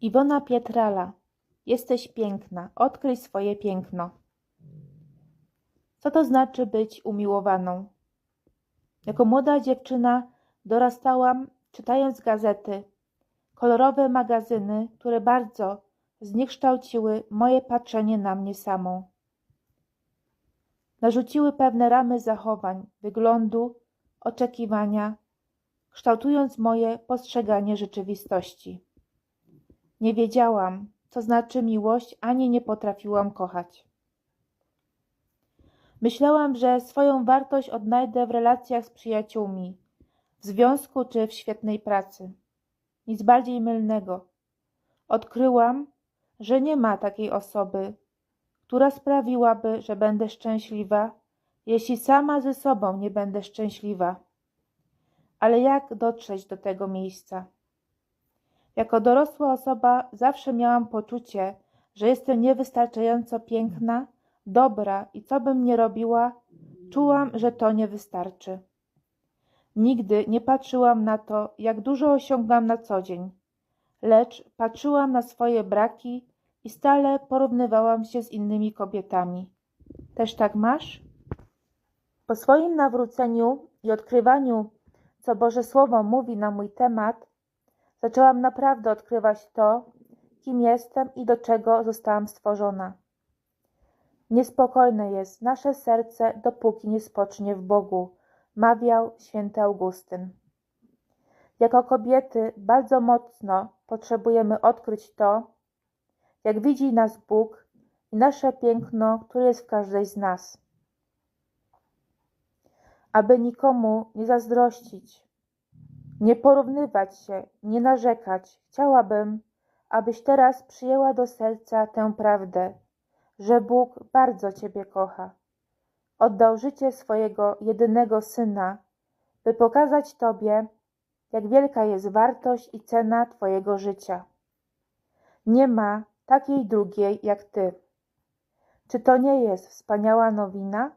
Iwona Pietrala. Jesteś piękna. Odkryj swoje piękno. Co to znaczy być umiłowaną? Jako młoda dziewczyna dorastałam czytając gazety, kolorowe magazyny, które bardzo zniekształciły moje patrzenie na mnie samą. Narzuciły pewne ramy zachowań, wyglądu, oczekiwania, kształtując moje postrzeganie rzeczywistości. Nie wiedziałam, co znaczy miłość, ani nie potrafiłam kochać. Myślałam, że swoją wartość odnajdę w relacjach z przyjaciółmi, w związku czy w świetnej pracy. Nic bardziej mylnego. Odkryłam, że nie ma takiej osoby, która sprawiłaby, że będę szczęśliwa, jeśli sama ze sobą nie będę szczęśliwa. Ale jak dotrzeć do tego miejsca? Jako dorosła osoba zawsze miałam poczucie, że jestem niewystarczająco piękna, dobra i co bym nie robiła, czułam, że to nie wystarczy. Nigdy nie patrzyłam na to, jak dużo osiągam na co dzień, lecz patrzyłam na swoje braki i stale porównywałam się z innymi kobietami. Też tak masz? Po swoim nawróceniu i odkrywaniu, co Boże Słowo mówi na mój temat, zaczęłam naprawdę odkrywać to, kim jestem i do czego zostałam stworzona. Niespokojne jest nasze serce, dopóki nie spocznie w Bogu, mawiał święty Augustyn. Jako kobiety bardzo mocno potrzebujemy odkryć to, jak widzi nas Bóg i nasze piękno, które jest w każdej z nas. Aby nikomu nie zazdrościć, nie porównywać się, nie narzekać, chciałabym, abyś teraz przyjęła do serca tę prawdę, że Bóg bardzo Ciebie kocha. Oddał życie swojego jedynego syna, by pokazać Tobie, jak wielka jest wartość i cena Twojego życia. Nie ma takiej drugiej jak Ty. Czy to nie jest wspaniała nowina?